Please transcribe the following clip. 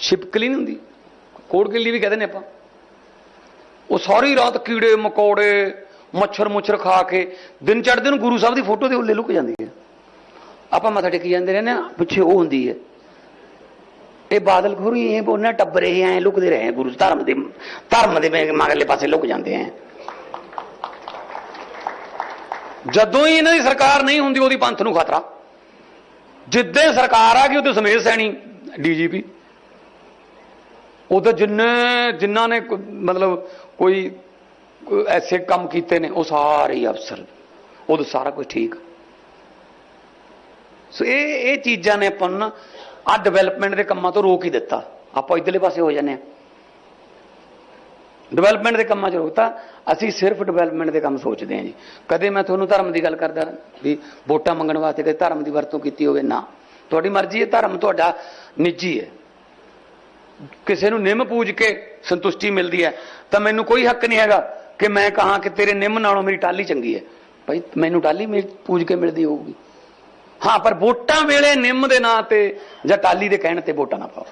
ਛਿਪਕਲੀ ਨਹੀਂ ਹੁੰਦੀ। ਕੋੜ ਕਿੱਲੀ ਵੀ ਕਹਿੰਦੇ ਨੇ ਆਪਾਂ। ਉਹ ਸਾਰੀ ਰਾਤ ਕੀੜੇ, ਮਕੌੜੇ, ਮੱਛਰ ਮੁੱਛਰ ਖਾ ਕੇ ਦਿਨ ਚੜ੍ਹਦੇ ਨੂੰ ਗੁਰੂ ਸਾਹਿਬ ਦੀ ਫੋਟੋ ਦੇ ਉੱਲੇ ਲੁਕ ਜਾਂਦੀ ਹੈ। ਆਪਾਂ ਮੱਥਾ ਟੇਕੀ ਜਾਂਦੇ ਰਹਿੰਦੇ ਆ ਪਿੱਛੇ ਉਹ ਹੁੰਦੀ ਹੈ। ਇਹ ਬਾਦਲ ਖੋਰੀ ਇਹ ਬੋਨਾ ਟੱਬਰੇ ਐ ਲੁਕਦੇ ਰਹੇ ਗੁਰੂ, ਧਰਮ ਦੇ ਧਰਮ ਦੇ ਮੇ- ਮਗਰਲੇ ਪਾਸੇ ਲੁਕ ਜਾਂਦੇ ਐ ਜਦੋਂ ਹੀ ਇਹਨਾਂ ਦੀ ਸਰਕਾਰ ਨਹੀਂ ਹੁੰਦੀ, ਉਹਦੀ ਪੰਥ ਨੂੰ ਖਤਰਾ। ਜਿੱਦੇ ਸਰਕਾਰ ਆ ਗਈ, ਉਹਦੇ ਸਮੇਤ ਸੈਣੀ ਡੀਜੀਪੀ। ਉਹਦੇ ਜਿੰਨੇ ਜਿਨ੍ਹਾਂ ਨੇ ਮਤਲਬ ਕੋਈ ਐਸੇ ਕੰਮ ਕੀਤੇ ਨੇ, ਉਹ ਸਾਰੇ ਹੀ ਅਫਸਰ ਉਦੋਂ ਸਾਰਾ ਕੁਝ ਠੀਕ ਸੋ ਇਹ ਇਹ ਚੀਜ਼ਾਂ ਨੇ ਆਪਾਂ ਨੂੰ ਨਾ ਆ ਡਿਵੈਲਪਮੈਂਟ ਦੇ ਕੰਮਾਂ ਤੋਂ ਰੋਕ ਹੀ ਦਿੱਤਾ। ਆਪਾਂ ਇਧਰਲੇ ਪਾਸੇ ਹੋ ਜਾਂਦੇ ਆ ਡਿਵੈਲਪਮੈਂਟ ਦੇ ਕੰਮਾਂ 'ਚ ਰੋਕਤਾ ਅਸੀਂ ਸਿਰਫ ਡਿਵੈਲਪਮੈਂਟ ਦੇ ਕੰਮ ਸੋਚਦੇ ਹਾਂ ਜੀ। ਕਦੇ ਮੈਂ ਤੁਹਾਨੂੰ ਧਰਮ ਦੀ ਗੱਲ ਕਰਦਾ ਵੀ ਵੋਟਾਂ ਮੰਗਣ ਵਾਸਤੇ ਕਦੇ ਧਰਮ ਦੀ ਵਰਤੋਂ ਕੀਤੀ ਹੋਵੇ, ਨਾ। ਤੁਹਾਡੀ ਮਰਜ਼ੀ ਹੈ, ਧਰਮ ਤੁਹਾਡਾ ਨਿੱਜੀ ਹੈ। ਕਿਸੇ ਨੂੰ ਨਿੰਮ ਪੂਜ ਕੇ ਸੰਤੁਸ਼ਟੀ ਮਿਲਦੀ ਹੈ, ਤਾਂ ਮੈਨੂੰ ਕੋਈ ਹੱਕ ਨਹੀਂ ਹੈਗਾ ਕਿ ਮੈਂ ਕਹਾਂ ਕਿ ਤੇਰੇ ਨਿੰਮ ਨਾਲੋਂ ਮੇਰੀ ਟਾਲੀ ਚੰਗੀ ਹੈ। ਭਾਈ, ਮੈਨੂੰ ਟਾਲੀ ਮੇਰੀ ਪੂਜ ਕੇ ਮਿਲਦੀ ਹੋਊਗੀ। ਹਾਂ, ਪਰ ਵੋਟਾਂ ਵੇਲੇ ਨਿੰਮ ਦੇ ਨਾਂ ਤੇ ਜਾਂ ਟਾਲੀ ਦੇ ਕਹਿਣ ਤੇ ਵੋਟਾਂ ਨਾ ਪਾਓ।